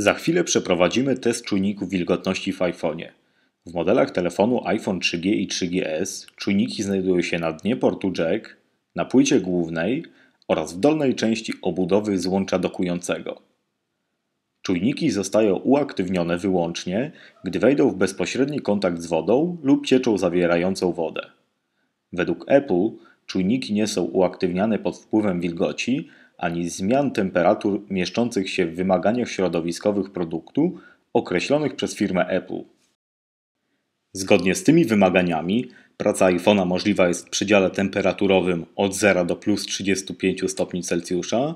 Za chwilę przeprowadzimy test czujników wilgotności w iPhone'ie. W modelach telefonu iPhone 3G i 3GS czujniki znajdują się na dnie portu jack, na płycie głównej oraz w dolnej części obudowy złącza dokującego. Czujniki zostają uaktywnione wyłącznie, gdy wejdą w bezpośredni kontakt z wodą lub cieczą zawierającą wodę. Według Apple czujniki nie są uaktywniane pod wpływem wilgoci ani zmian temperatur mieszczących się w wymaganiach środowiskowych produktu określonych przez firmę Apple. Zgodnie z tymi wymaganiami praca iPhone'a możliwa jest w przedziale temperaturowym od 0 do plus 35 stopni Celsjusza,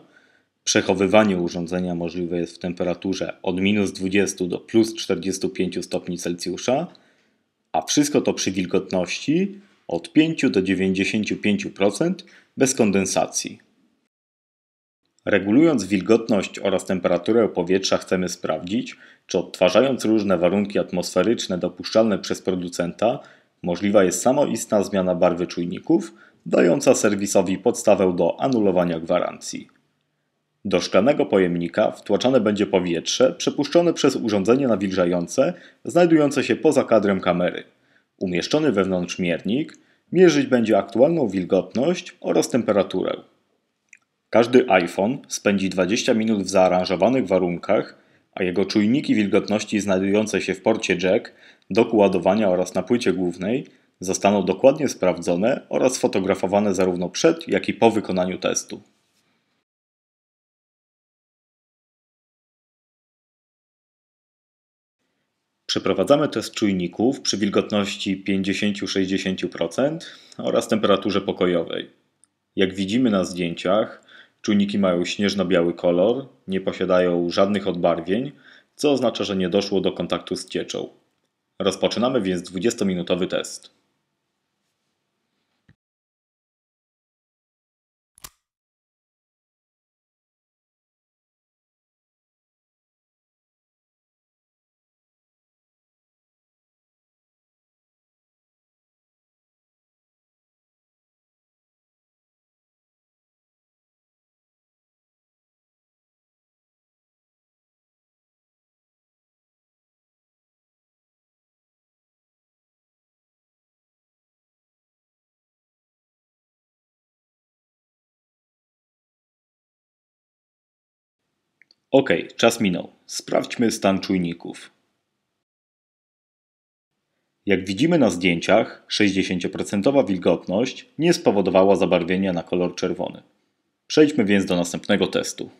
przechowywanie urządzenia możliwe jest w temperaturze od minus 20 do plus 45 stopni Celsjusza, a wszystko to przy wilgotności od 5 do 95% bez kondensacji. Regulując wilgotność oraz temperaturę powietrza chcemy sprawdzić, czy odtwarzając różne warunki atmosferyczne dopuszczalne przez producenta, możliwa jest samoistna zmiana barwy czujników, dająca serwisowi podstawę do anulowania gwarancji. Do szklanego pojemnika wtłaczane będzie powietrze przepuszczone przez urządzenie nawilżające znajdujące się poza kadrem kamery. Umieszczony wewnątrz miernik mierzyć będzie aktualną wilgotność oraz temperaturę. Każdy iPhone spędzi 20 minut w zaaranżowanych warunkach, a jego czujniki wilgotności znajdujące się w porcie jack, doku ładowania oraz na płycie głównej zostaną dokładnie sprawdzone oraz sfotografowane zarówno przed, jak i po wykonaniu testu. Przeprowadzamy test czujników przy wilgotności 50-60% oraz temperaturze pokojowej. Jak widzimy na zdjęciach, czujniki mają śnieżno-biały kolor, nie posiadają żadnych odbarwień, co oznacza, że nie doszło do kontaktu z cieczą. Rozpoczynamy więc 20-minutowy test. Ok, czas minął. Sprawdźmy stan czujników. Jak widzimy na zdjęciach, 60% wilgotność nie spowodowała zabarwienia na kolor czerwony. Przejdźmy więc do następnego testu.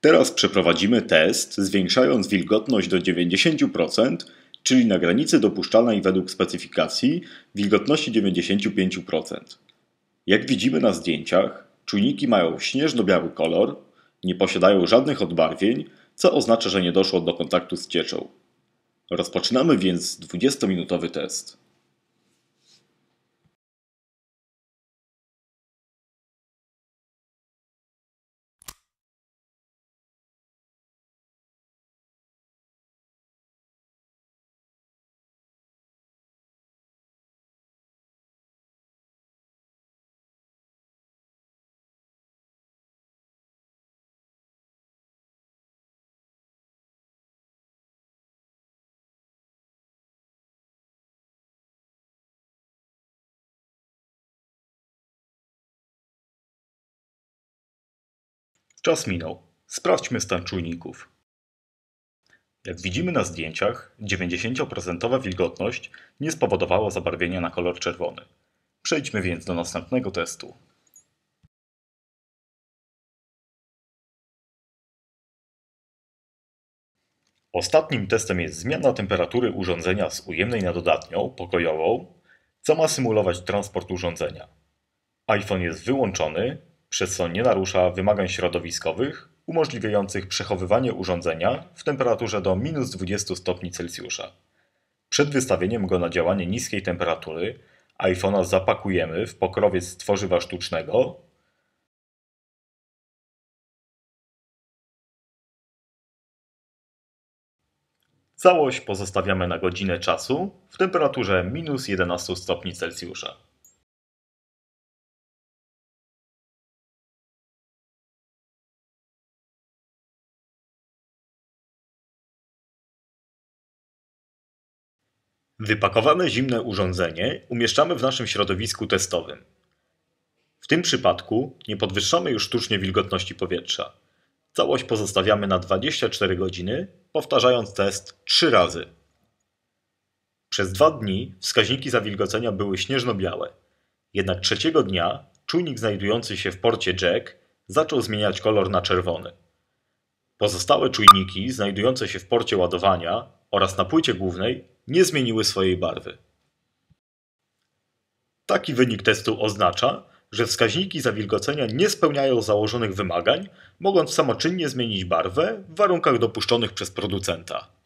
Teraz przeprowadzimy test, zwiększając wilgotność do 90% czyli na granicy dopuszczalnej według specyfikacji wilgotności 95%. Jak widzimy na zdjęciach, czujniki mają śnieżno-biały kolor, nie posiadają żadnych odbarwień, co oznacza, że nie doszło do kontaktu z cieczą. Rozpoczynamy więc 20-minutowy test. Czas minął. Sprawdźmy stan czujników. Jak widzimy na zdjęciach, 90% wilgotność nie spowodowała zabarwienia na kolor czerwony. Przejdźmy więc do następnego testu. Ostatnim testem jest zmiana temperatury urządzenia z ujemnej na dodatnią, pokojową, co ma symulować transport urządzenia. iPhone jest wyłączony, przez co nie narusza wymagań środowiskowych umożliwiających przechowywanie urządzenia w temperaturze do minus 20 stopni Celsjusza. Przed wystawieniem go na działanie niskiej temperatury iPhone'a zapakujemy w pokrowiec tworzywa sztucznego Całość pozostawiamy na godzinę czasu w temperaturze minus 11 stopni Celsjusza. Wypakowane zimne urządzenie umieszczamy w naszym środowisku testowym. W tym przypadku nie podwyższamy już sztucznie wilgotności powietrza. Całość pozostawiamy na 24 godziny, powtarzając test 3 razy. Przez dwa dni wskaźniki zawilgocenia były śnieżno-białe. Jednak trzeciego dnia czujnik znajdujący się w porcie Jack zaczął zmieniać kolor na czerwony. Pozostałe czujniki znajdujące się w porcie ładowania oraz na płycie głównej nie zmieniły swojej barwy. Taki wynik testu oznacza, że wskaźniki zawilgocenia nie spełniają założonych wymagań, mogąc samoczynnie zmienić barwę w warunkach dopuszczonych przez producenta.